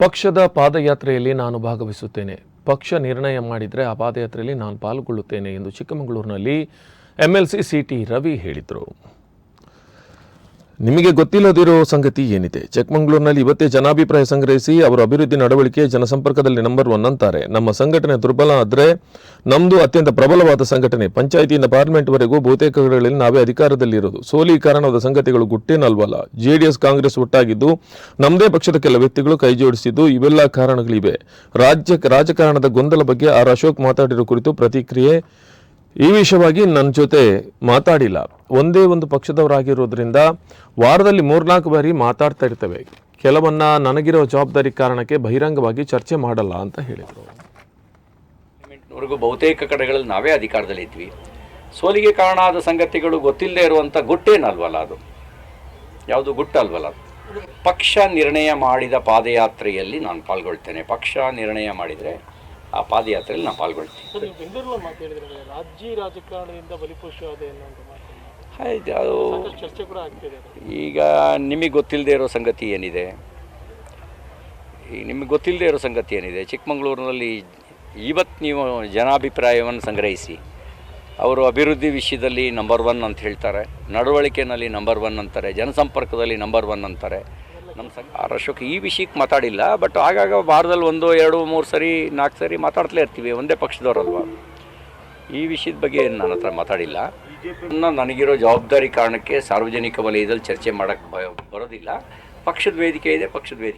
ಪಕ್ಷದ ಪಾದಯಾತ್ರೆಯಲ್ಲಿ ನಾನು ಭಾಗವಹಿಸುತ್ತೇನೆ. ಪಕ್ಷ ನಿರ್ಣಯ ಮಾಡಿದರೆ ಆ ಪಾದಯಾತ್ರೆಯಲ್ಲಿ ನಾನು ಪಾಲ್ಗೊಳ್ಳುತ್ತೇನೆ ಎಂದು ಚಿಕ್ಕಮಗಳೂರಿನಲ್ಲಿ ಎಂಎಲ್ಸಿ ಸಿಟಿ ರವಿ ಹೇಳಿದರು. ನಿಮಗೆ ಗೊತ್ತಿಲ್ಲದಿರೋ ಸಂಗತಿ ಏನಿದೆ? ಚಿಕ್ಕಮಗಳೂರಿನಲ್ಲಿ ಇವತ್ತೇ ಜನಾಭಿಪ್ರಾಯ ಸಂಗ್ರಹಿಸಿ ಅವರ ಅಭಿವೃದ್ಧಿ ನಡವಳಿಕೆ ಜನಸಂಪರ್ಕದಲ್ಲಿ ನಂಬರ್ ಒನ್ ಅಂತಾರೆ. ನಮ್ಮ ಸಂಘಟನೆ ದುರ್ಬಲ ಆದರೆ ನಮ್ಮದು ಅತ್ಯಂತ ಪ್ರಬಲವಾದ ಸಂಘಟನೆ. ಪಂಚಾಯಿತಿಯಿಂದ ಪಾರ್ಲಿಮೆಂಟ್ವರೆಗೂ ಬಹುತೇಕ ಕಡೆಗಳಲ್ಲಿ ನಾವೇ ಅಧಿಕಾರದಲ್ಲಿರೋದು ಸೋಲಿ ಕಾರಣವಾದ ಸಂಗತಿಗಳು ಗುಟ್ಟೇನಲ್ವಲ್ಲ. ಜೆಡಿಎಸ್ ಕಾಂಗ್ರೆಸ್ ಒಟ್ಟಾಗಿದ್ದು ನಮ್ಮದೇ ಪಕ್ಷದ ಕೆಲ ವ್ಯಕ್ತಿಗಳು ಕೈ ಜೋಡಿಸಿದ್ದು ಇವೆಲ್ಲ ಕಾರಣಗಳಿವೆ. ರಾಜ್ಯ ರಾಜಕಾರಣದ ಗೊಂದಲ ಬಗ್ಗೆ ಆರ್ ಅಶೋಕ್ ಮಾತಾಡಿರೋ ಕುರಿತು ಪ್ರತಿಕ್ರಿಯೆ ಈ ವಿಷಯವಾಗಿ ನನ್ನ ಜೊತೆ ಮಾತಾಡಿಲ್ಲ. ಒಂದೇ ಒಂದು ಪಕ್ಷದವರಾಗಿರೋದ್ರಿಂದ ವಾರದಲ್ಲಿ ಮೂರ್ನಾಲ್ಕು ಬಾರಿ ಮಾತಾಡ್ತಾ ಇರ್ತವೆ. ಕೆಲವನ್ನ ನನಗಿರೋ ಜವಾಬ್ದಾರಿ ಕಾರಣಕ್ಕೆ ಬಹಿರಂಗವಾಗಿ ಚರ್ಚೆ ಮಾಡಲ್ಲ ಅಂತ ಹೇಳಿದರು. ಬಹುತೇಕ ಕಡೆಗಳಲ್ಲಿ ನಾವೇ ಅಧಿಕಾರದಲ್ಲಿ ಇದ್ವಿ. ಸೋಲಿಗೆ ಕಾರಣ ಆದ ಸಂಗತಿಗಳು ಗೊತ್ತಿಲ್ಲದೆ ಇರುವಂಥ ಗುಟ್ಟೇನಲ್ವಲ್ಲ ಅದು? ಯಾವುದು ಗುಟ್ಟಲ್ವಲ್ಲ ಅಲ್ವಲ್ಲ ಪಕ್ಷ ನಿರ್ಣಯ ಮಾಡಿದ ಪಾದಯಾತ್ರೆಯಲ್ಲಿ ನಾನು ಪಾಲ್ಗೊಳ್ತೇನೆ. ಪಕ್ಷ ನಿರ್ಣಯ ಮಾಡಿದರೆ ಆ ಪಾದಯಾತ್ರೆಯಲ್ಲಿ ನಾವು ಪಾಲ್ಗೊಳ್ತೀವಿ. ಬೆಂಗಳೂರಲ್ಲಿ ರಾಜ್ಯ ರಾಜಕಾರಣದಿಂದ ಅದೇ ಆಯ್ತು ಅದು ಚರ್ಚೆ ಕೂಡ ಆಗ್ತಿದೆ ಈಗ ನಿಮಗೆ ಗೊತ್ತಿಲ್ಲದೆ ಇರೋ ಸಂಗತಿ ಏನಿದೆ? ಈಗ ನಿಮಗೆ ಗೊತ್ತಿಲ್ಲದೆ ಇರೋ ಸಂಗತಿ ಏನಿದೆ? ಚಿಕ್ಕಮಗಳೂರಿನಲ್ಲಿ ಇವತ್ತು ನೀವು ಜನಾಭಿಪ್ರಾಯವನ್ನು ಸಂಗ್ರಹಿಸಿ. ಅವರು ಅಭಿವೃದ್ಧಿ ವಿಷಯದಲ್ಲಿ ನಂಬರ್ ಒನ್ ಅಂತ ಹೇಳ್ತಾರೆ. ನಡವಳಿಕೆಯಲ್ಲಿ ನಂಬರ್ ಒನ್ ಅಂತಾರೆ. ಜನಸಂಪರ್ಕದಲ್ಲಿ ನಂಬರ್ ಒನ್ ಅಂತಾರೆ. ಅಶೋಕ್ ಈ ವಿಷಯಕ್ಕೆ ಮಾತಾಡಿಲ್ಲ, ಬಟ್ ಆಗಾಗ ವಾರದಲ್ಲಿ ಒಂದು, ಎರಡು, ಮೂರು ಸರಿ, ನಾಲ್ಕು ಸರಿ ಮಾತಾಡ್ತಲೇ ಇರ್ತೀವಿ, ಒಂದೇ ಪಕ್ಷದವರಲ್ವಾ? ಈ ವಿಷಯದ ಬಗ್ಗೆ ನನ್ನ ಹತ್ರ ಮಾತಾಡಿಲ್ಲ. ನನಗಿರೋ ಜವಾಬ್ದಾರಿ ಕಾರಣಕ್ಕೆ ಸಾರ್ವಜನಿಕ ವಲಯದಲ್ಲಿ ಚರ್ಚೆ ಮಾಡೋಕ್ಕೆ ಬರೋದಿಲ್ಲ. ಪಕ್ಷದ ವೇದಿಕೆ ಇದೆ, ಪಕ್ಷದ ವೇದಿಕೆ